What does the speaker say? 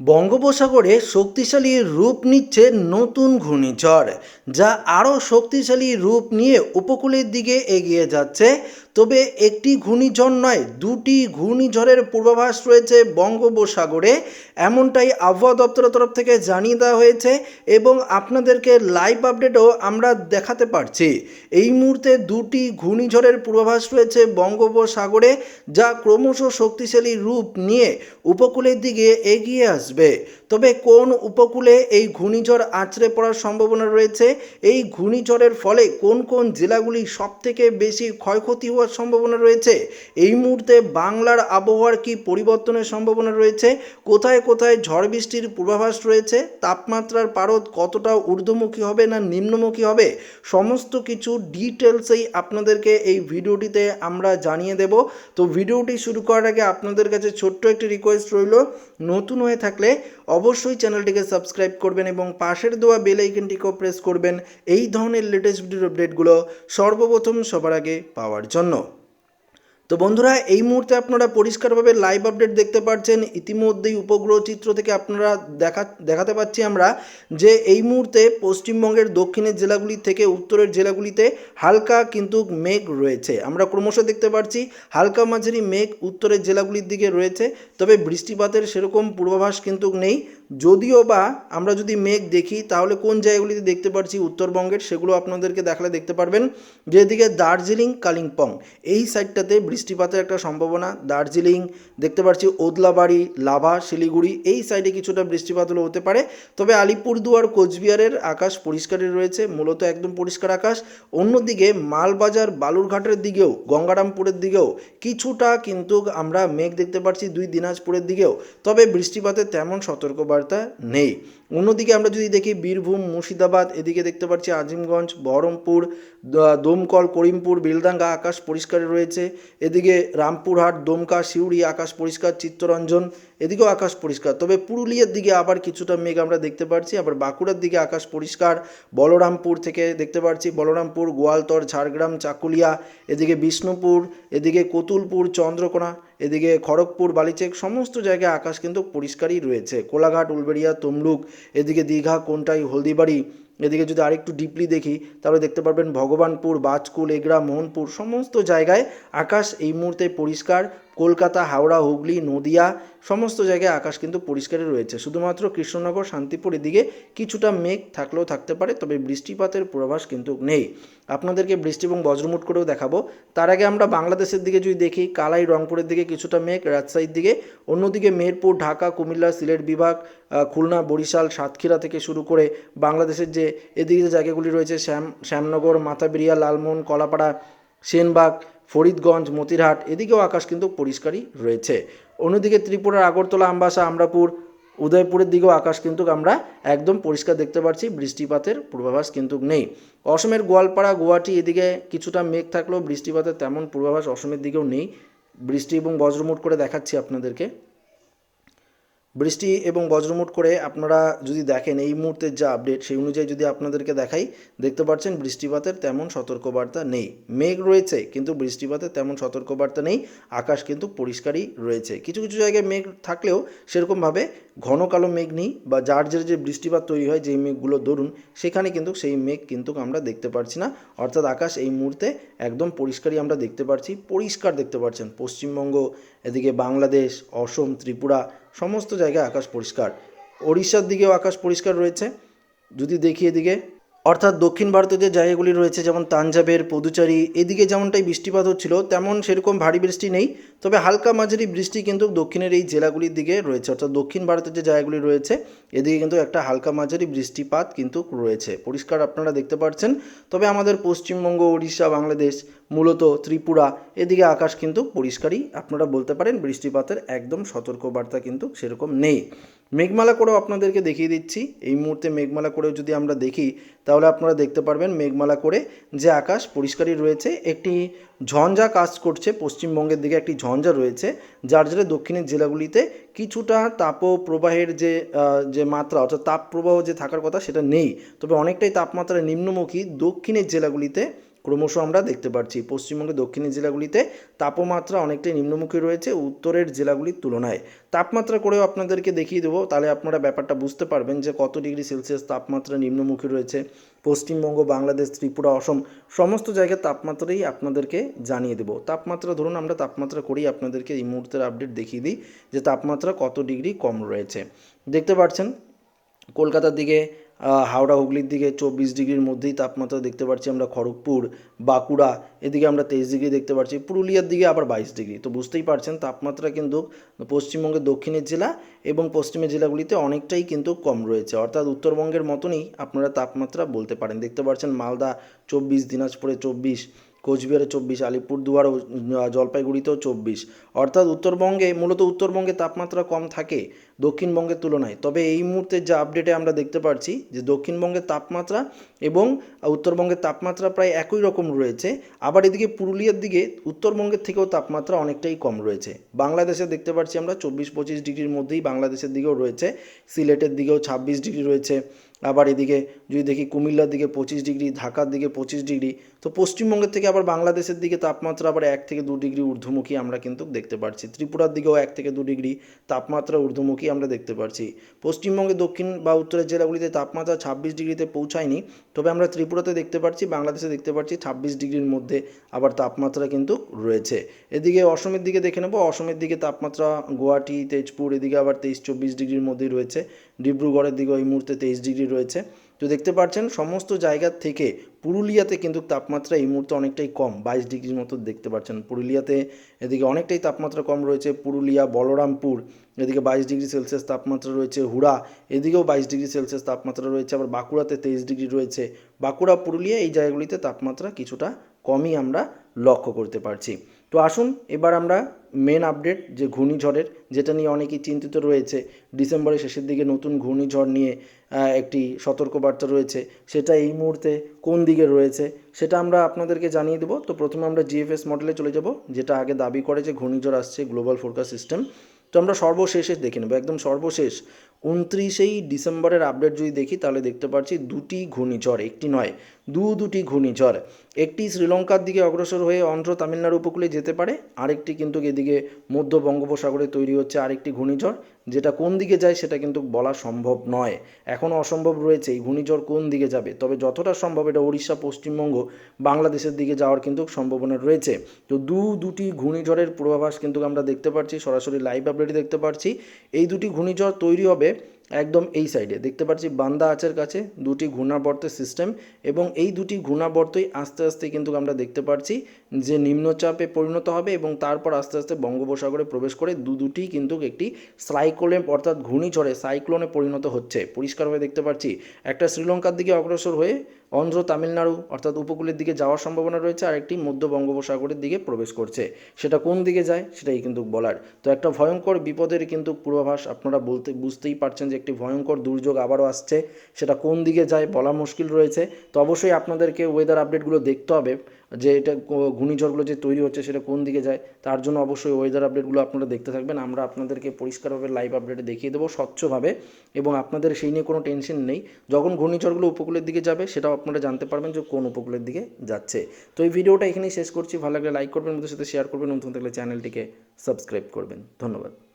বঙ্গোপসাগরে শক্তিশালী রূপ নিচ্ছে নতুন ঘূর্ণিঝড়, যা আরও শক্তিশালী রূপ নিয়ে উপকূলের দিকে এগিয়ে যাচ্ছে। তবে একটি ঘূর্ণিঝড় নয়, দুটি ঘূর্ণিঝড়ের পূর্বাভাস রয়েছে বঙ্গোপসাগরে। এমনটাই আবহাওয়া দপ্তরের তরফ থেকে জানিয়ে দেওয়া হয়েছে এবং আপনাদেরকে লাইভ আপডেটও আমরা দেখাতে পারছি। এই মুহূর্তে দুটি ঘূর্ণিঝড়ের পূর্বাভাস রয়েছে বঙ্গোপসাগরে, যা ক্রমশ শক্তিশালী রূপ নিয়ে উপকূলের দিকে এগিয়ে আসবে। তবে কোন উপকূলে এই ঘূর্ণিঝড় আছড়ে পড়ার সম্ভাবনা রয়েছে? এই ঘূর্ণিঝড়ের ফলে কোন কোন জেলাগুলি সবথেকে বেশি ক্ষয়ক্ষতি হওয়ার সম্ভাবনা রয়েছে। এই মুহূর্তে বাংলার আবহাওয়ার কি পরিবর্তনের সম্ভাবনা রয়েছে? কোথায় কোথায় ঝড় বৃষ্টির পূর্বাভাস রয়েছে? তাপমাত্রার পারদ কতটা ঊর্ধ্বমুখী হবে না নিম্নমুখী হবে? সমস্ত কিছু ডিটেলসেই আপনাদেরকে এই ভিডিওটিতে আমরা জানিয়ে দেব। তো ভিডিওটি শুরু করার আগে আপনাদের কাছে ছোট্ট একটি রিকোয়েস্ট রইল নতুন হয়ে থাকলে অবশ্যই চ্যানেলটিকে সাবস্ক্রাইব করবেন এবং পাশের দেওয়া বেল আইকনটিকেও প্রেস করবেন। এই ধরনের লেটেস্ট ভিডিওর আপডেটগুলো সর্বপ্রথম সবার আগে পাওয়ার জন্য। তো বন্ধুরা, এই মুহূর্তে আপনারা পরিষ্কারভাবে লাইভ আপডেট দেখতে পাচ্ছেন ইতিমধ্যেই উপগ্রহ চিত্র থেকে আপনারা দেখা, দেখাতে পাচ্ছি আমরা যে এই মুহূর্তে পশ্চিমবঙ্গের দক্ষিণের জেলাগুলি থেকে উত্তরের জেলাগুলিতে হালকা কিন্তু মেঘ রয়েছে। আমরা ক্রমশ দেখতে পাচ্ছি হালকা মাঝারি মেঘ উত্তরের জেলাগুলির দিকে রয়েছে, তবে বৃষ্টিপাতের সেরকম পূর্বাভাস কিন্তু নেই। যদিও বা আমরা যদি মেঘ দেখি, তাহলে কোন জায়গাগুলিতে দেখতে পাচ্ছি উত্তরবঙ্গের, সেগুলো আপনাদেরকে দেখালে দেখতে পারবেন। যেদিকে দার্জিলিং, কালিম্পং, এই সাইডটাতে বৃষ্টিপাতের একটা সম্ভাবনা। দার্জিলিং দেখতে পাচ্ছি ওদলাবাড়ি, লাভা, শিলিগুড়ি, এই সাইডে কিছুটা বৃষ্টিপাত হলেও হতে পারে। তবে আলিপুরদুয়ার, কোচবিহারের আকাশ পরিষ্কারই রয়েছে, মূলত একদম পরিষ্কার আকাশ। অন্যদিকে মালবাজার, বালুরঘাটের দিকেও, গঙ্গারামপুরের দিকেও কিছুটা কিন্তু আমরা মেঘ দেখতে পাচ্ছি দুই দিনাজপুরের দিকেও। তবে বৃষ্টিপাতের তেমন সতর্কবার্তা নেই। অন্যদিকে আমরা যদি দেখি, বীরভূম, মুর্শিদাবাদ, এদিকে দেখতে পাচ্ছি আজিমগঞ্জ, বহরমপুর দমকল, করিমপুর বেলদাঙ্গা আকাশ পরিষ্কার রয়েছে। এদিকে রামপুরহাট, দমকা, সিউড়ি, আকাশ পরিষ্কার, চিত্তরঞ্জন, এদিকেও আকাশ পরিষ্কার। তবে পুরুলিয়ার দিকে আবার কিছুটা মেঘ আমরা দেখতে পাচ্ছি। আবার বাঁকুড়ার দিকে আকাশ পরিষ্কার। বলরামপুর থেকে দেখতে পাচ্ছি, বলরামপুর, গোয়ালতর, ঝাড়গ্রাম, চাকুলিয়া, এদিকে বিষ্ণুপুর, এদিকে কতুলপুর, চন্দ্রকোনা এদিকে খড়গপুর, বালিচেক সমস্ত জায়গায় আকাশ কিন্তু পরিষ্কারই রয়েছে। কোলাঘাট, উলবেড়িয়া, তমলুক, এদিকে দীঘা, কোনটাই, হলদিবাড়ি, এদিকে যদি আরেকটু ডিপলি দেখি, তাহলে দেখতে পারবেন ভগবানপুর, বাজকুল, এগরা, মোহনপুর, সমস্ত জায়গায় আকাশ এই মুহূর্তে পরিষ্কার। কলকাতা, হাওড়া, হুগলি, নদিয়া, সমস্ত জায়গায় আকাশ কিন্তু পরিষ্কারই রয়েছে। শুধুমাত্র কৃষ্ণনগর, শান্তিপুর এদিকে কিছুটা মেঘ থাকলেও থাকতে পারে, তবে বৃষ্টিপাতের পূর্বাভাস কিন্তু নেই। আপনাদেরকে বৃষ্টি এবং বজ্রমুট করেও দেখাবো। তার আগে আমরা বাংলাদেশের দিকে যদি দেখি, কালাই, রংপুরের দিকে কিছুটা মেঘ, রাজশাহীর দিকে, অন্যদিকে মেহেরপুর, ঢাকা, কুমিল্লা, সিলেট বিভাগ খুলনা, বরিশাল, সাতক্ষীরা থেকে শুরু করে বাংলাদেশের যে এদিকে যে জায়গাগুলি রয়েছে, শ্যাম, শ্যামনগর, মাথাবেরিয়া, লালমোহন, কলাপাড়া, সেনবাগ ফরিদগঞ্জ, মতিরহাট, এদিকেও আকাশ কিন্তু পরিষ্কারই রয়েছে। অন্যদিকে ত্রিপুরার আগরতলা, আমবাসা, আমরাপুর, উদয়পুরের দিকেও আকাশ কিন্তু আমরা একদম পরিষ্কার দেখতে পাচ্ছি, বৃষ্টিপাতের পূর্বাভাস কিন্তু নেই। অসমের গোয়ালপাড়া, গুয়াহাটি, এদিকে কিছুটা মেঘ থাকলেও বৃষ্টিপাতের তেমন পূর্বাভাস অসমের দিকেও নেই। বৃষ্টি এবং বজ্রমুট করে দেখাচ্ছি আপনাদেরকে। বৃষ্টি এবং বজ্রমুট করে আপনারা যদি দেখেন এই মুহূর্তের যা আপডেট সেই অনুযায়ী যদি আপনাদেরকে দেখাই, দেখতে পাচ্ছেন বৃষ্টিপাতের তেমন সতর্কবার্তা নেই। মেঘ রয়েছে, কিন্তু বৃষ্টিপাতের তেমন সতর্কবার্তা নেই। আকাশ কিন্তু পরিষ্কারই রয়েছে। কিছু কিছু জায়গায় মেঘ থাকলেও সেরকমভাবে ঘন কালো মেঘ নেই বা যার যে যে বৃষ্টিপাত তৈরি হয়, যেই মেঘগুলো দরুন সেখানে কিন্তু সেই মেঘ কিন্তু আমরা দেখতে পাচ্ছি না। অর্থাৎ আকাশ এই মুহূর্তে একদম পরিষ্কারই আমরা দেখতে পাচ্ছি পরিষ্কার দেখতে পাচ্ছেন পশ্চিমবঙ্গ, এদিকে বাংলাদেশ, অসম, ত্রিপুরা সমস্ত জায়গায় আকাশ পরিষ্কার। ওড়িশার দিকেও আকাশ পরিষ্কার রয়েছে। যদি দেখি এদিকে, অর্থাৎ দক্ষিণ ভারতের যে জায়গাগুলি রয়েছে, যেমন তাঞ্জাবের, পদুচারি, এদিকে যেমনটাই বৃষ্টিপাত হচ্ছিল, তেমন সেরকম ভারী বৃষ্টি নেই। তবে হালকা মাঝারি বৃষ্টি কিন্তু দক্ষিণের এই জেলাগুলির দিকে রয়েছে। অর্থাৎ দক্ষিণ ভারতের যে জায়গাগুলি রয়েছে, এদিকে কিন্তু একটা হালকা মাঝারি বৃষ্টিপাত কিন্তু রয়েছে। পরিষ্কার আপনারা দেখতে পাচ্ছেন তবে আমাদের পশ্চিমবঙ্গ উড়িষ্যা বাংলাদেশ মূলত ত্রিপুরা, এদিকে আকাশ কিন্তু পরিষ্কারই। আপনারা বলতে পারেন বৃষ্টিপাতের একদম সতর্কবার্তা কিন্তু সেরকম নেই। মেঘমালা করেও আপনাদেরকে দেখিয়ে দিচ্ছি। এই মুহূর্তে মেঘমালা করেও যদি আমরা দেখি, তাহলে আপনারা দেখতে পারবেন মেঘমালা করে যে আকাশ পরিষ্কারই রয়েছে। একটি ঝঞ্ঝা কাজ করছে পশ্চিমবঙ্গের দিকে, একটি ঝঞ্ঝা রয়েছে, যার জেরে দক্ষিণের জেলাগুলিতে কিছুটা তাপ প্রবাহের যে যে মাত্রা, অর্থাৎ তাপ প্রবাহ যে থাকার কথা সেটা নেই। তবে অনেকটাই তাপমাত্রা নিম্নমুখী দক্ষিণের জেলাগুলিতে ক্রমশ আমরা দেখতে পাচ্ছি পশ্চিমবঙ্গের দক্ষিণের জেলাগুলিতে তাপমাত্রা অনেকটাই নিম্নমুখী রয়েছে, উত্তরের জেলাগুলির তুলনায়। তাপমাত্রা করেও আপনাদেরকে দেখিয়ে দেবো, তাহলে আপনারা ব্যাপারটা বুঝতে পারবেন যে কত ডিগ্রি সেলসিয়াস তাপমাত্রা নিম্নমুখী রয়েছে। পশ্চিমবঙ্গ, বাংলাদেশ, ত্রিপুরা, অসম সমস্ত জায়গার তাপমাত্রাই আপনাদেরকে জানিয়ে দেবো। তাপমাত্রা ধরুন, আমরা তাপমাত্রা করেই আপনাদেরকে এই মুহূর্তের আপডেট দেখিয়ে দিই যে তাপমাত্রা কত ডিগ্রি কম রয়েছে। দেখতে পাচ্ছেন, কলকাতার দিকে হাওড়া হুগলির দিকে চব্বিশ ডিগ্রির মধ্যেই তাপমাত্রা দেখতে পাচ্ছি আমরা, খড়গপুর, বাঁকুড়া, এদিকে আমরা তেইশ ডিগ্রি দেখতে পাচ্ছি, পুরুলিয়ার দিকে আবার বাইশ ডিগ্রি। তো বুঝতেই পারছেন, তাপমাত্রা কিন্তু পশ্চিমবঙ্গের দক্ষিণের জেলা এবং পশ্চিমের জেলাগুলিতে অনেকটাই কিন্তু কম রয়েছে। অর্থাৎ উত্তরবঙ্গের মতনই আপনারা তাপমাত্রা বলতে পারেন। দেখতে পাচ্ছেন মালদা চব্বিশ, দিনাজপুরে চব্বিশ কোচবিহারে চব্বিশ আলিপুরদুয়ার ও জলপাইগুড়িতেও চব্বিশ। অর্থাৎ উত্তরবঙ্গে, মূলত উত্তরবঙ্গে তাপমাত্রা কম থাকে দক্ষিণবঙ্গের তুলনায়। তবে এই মুহূর্তে যা আপডেটে আমরা দেখতে পাচ্ছি যে দক্ষিণবঙ্গের তাপমাত্রা এবং উত্তরবঙ্গের তাপমাত্রা প্রায় একই রকম রয়েছে। আবার এদিকে পুরুলিয়ার দিকে উত্তরবঙ্গের থেকেও তাপমাত্রা অনেকটাই কম রয়েছে। বাংলাদেশে দেখতে পাচ্ছি আমরা চব্বিশ পঁচিশ ডিগ্রির মধ্যেই বাংলাদেশের দিকেও রয়েছে। সিলেটের দিকেও ছাব্বিশ ডিগ্রি রয়েছে। আবার এদিকে যদি দেখি কুমিল্লার দিকে পঁচিশ ডিগ্রি, ঢাকার দিকে পঁচিশ ডিগ্রি, তো পশ্চিমবঙ্গের থেকে আবার বাংলাদেশের দিকে তাপমাত্রা আবার এক থেকে দু ডিগ্রি ঊর্ধ্বমুখী আমরা কিন্তু দেখতে পাচ্ছি ত্রিপুরার দিকেও এক থেকে দু ডিগ্রি তাপমাত্রা ঊর্ধ্বমুখী আমরা দেখতে পাচ্ছি পশ্চিমবঙ্গে দক্ষিণ বা উত্তরের জেলাগুলিতে তাপমাত্রা ছাব্বিশ ডিগ্রিতে পৌঁছায়নি তবে আমরা ত্রিপুরাতে দেখতে পাচ্ছি, বাংলাদেশে দেখতে পাচ্ছি ছাব্বিশ ডিগ্রির মধ্যে আবার তাপমাত্রা কিন্তু রয়েছে। এদিকে অসমের দিকে দেখে নেব, অসমের দিকে তাপমাত্রা গুয়াহাটি, তেজপুর, এদিকে আবার তেইশ চব্বিশ ডিগ্রির মধ্যেই রয়েছে। ডিব্রুগড়ের দিকে এই মুহূর্তে তেইশ ডিগ্রি রয়েছে। তো দেখতে পাচ্ছেন, সমস্ত জায়গার থেকে পুরুলিয়াতে কিন্তু তাপমাত্রা এই মুহূর্তে অনেকটাই কম, বাইশ ডিগ্রির মতো দেখতে পাচ্ছেন। পুরুলিয়াতে এদিকে অনেকটাই তাপমাত্রা কম রয়েছে, পুরুলিয়া, বলরামপুর, এদিকে বাইশ ডিগ্রি সেলসিয়াস তাপমাত্রা রয়েছে, হুড়া, এদিকেও বাইশ ডিগ্রি সেলসিয়াস তাপমাত্রা রয়েছে, আবার বাঁকুড়াতে তেইশ ডিগ্রি রয়েছে। বাঁকুড়া, পুরুলিয়া এই জায়গাগুলিতে তাপমাত্রা কিছুটা কমই আমরা লক্ষ্য করতে পারছি। তো আসুন, এবার আমরা মেন আপডেট যে ঘূর্ণিঝড়ের, যেটা নিয়ে অনেকেই চিন্তিত রয়েছে। ডিসেম্বরের শেষের দিকে নতুন ঘূর্ণিঝড় নিয়ে একটি সতর্কবার্তা রয়েছে। সেটা এই মুহূর্তে কোন দিকে রয়েছে, সেটা আমরা আপনাদেরকে জানিয়ে দেবো। তো প্রথমে আমরা জিএফএস মডেলে চলে যাব, যেটা আগে দাবি করে যে ঘূর্ণিঝড় আসছে গ্লোবাল ফোরকাস্ট সিস্টেম তো আমরা সর্বশেষে দেখে নেব, একদম সর্বশেষ উনত্রিশেই ডিসেম্বরের আপডেট যদি দেখি, তাহলে দেখতে পাচ্ছি দুটি ঘূর্ণিঝড়, একটি নয়, দু দুটি ঘূর্ণিঝড়। একটি শ্রীলঙ্কার দিকে অগ্রসর হয়ে অন্ধ্র তামিলনাড়ু উপকূলে যেতে পারে, আরেকটি কিন্তু এদিকে মধ্য বঙ্গোপসাগরে তৈরি হচ্ছে আরেকটি ঘূর্ণিঝড়। যেটা কোন দিকে যায় সেটা কিন্তু বলা সম্ভব নয়। এখনও অসম্ভব রয়েছে এই ঘূর্ণিঝড় কোন দিকে যাবে। তবে যতটা সম্ভব এটা উড়িষ্যা পশ্চিমবঙ্গ, বাংলাদেশের দিকে যাওয়ার কিন্তু সম্ভাবনা রয়েছে। তো দু দুটি ঘূর্ণিঝড়ের পূর্বাভাস কিন্তু আমরা দেখতে পাচ্ছি, সরাসরি লাইভ আপডেটে দেখতে পাচ্ছি। এই দুটি ঘূর্ণিঝড় তৈরি হবে ve একদম এই সাইডে দেখতে পাচ্ছি বান্দা আচের কাছে, দুটি ঘূর্ণাবর্তের সিস্টেম এবং এই দুটি ঘূর্ণাবর্তই আস্তে আস্তে কিন্তু আমরা দেখতে পাচ্ছি যে নিম্নচাপে পরিণত হবে এবং তারপর আস্তে আস্তে বঙ্গোপসাগরে প্রবেশ করে দু দুটি কিন্তু একটি সাইক্লোনে অর্থাৎ ঘূর্ণিঝড়ে সাইক্লোনে পরিণত হচ্ছে। পরিষ্কারভাবে দেখতে পাচ্ছি, একটা শ্রীলঙ্কার দিকে অগ্রসর হয়ে অন্ধ্র তামিলনাড়ু, অর্থাৎ উপকূলের দিকে যাওয়ার সম্ভাবনা রয়েছে আর একটি মধ্য বঙ্গোপসাগরের দিকে প্রবেশ করছে। সেটা কোন দিকে যায়, সেটাই কিন্তু বলার। তো একটা ভয়ঙ্কর বিপদের কিন্তু পূর্বাভাস আপনারা বলতে, বুঝতেই পারছেন যে একটি ভয়ঙ্কর দুর্যোগ আবারও আসছে, সেটা কোন দিকে যায় বলা মুশকিল রয়েছে। তো অবশ্যই আপনাদেরকে ওয়েদার আপডেটগুলো দেখতে হবে, যে এটা ঘূর্ণিঝড়গুলো যে তৈরি হচ্ছে সেটা কোন দিকে যায়, তার জন্য অবশ্যই ওয়েদার আপডেটগুলো আপনারা দেখতে থাকবেন। আমরা আপনাদেরকে পরিষ্কারভাবে লাইভ আপডেটে দেখিয়ে দেবো স্বচ্ছভাবে, এবং আপনাদের সেই নিয়ে কোনো টেনশন নেই। যখন ঘূর্ণিঝড়গুলো উপকূলের দিকে যাবে, সেটাও আপনারা জানতে পারবেন যে কোন উপকূলের দিকে যাচ্ছে। তো এই ভিডিওটা এখানেই শেষ করছি। ভালো লাগলে লাইক করবেন ওদের সাথে শেয়ার করবেন, নতুন থাকলে চ্যানেলটিকে সাবস্ক্রাইব করবেন। ধন্যবাদ।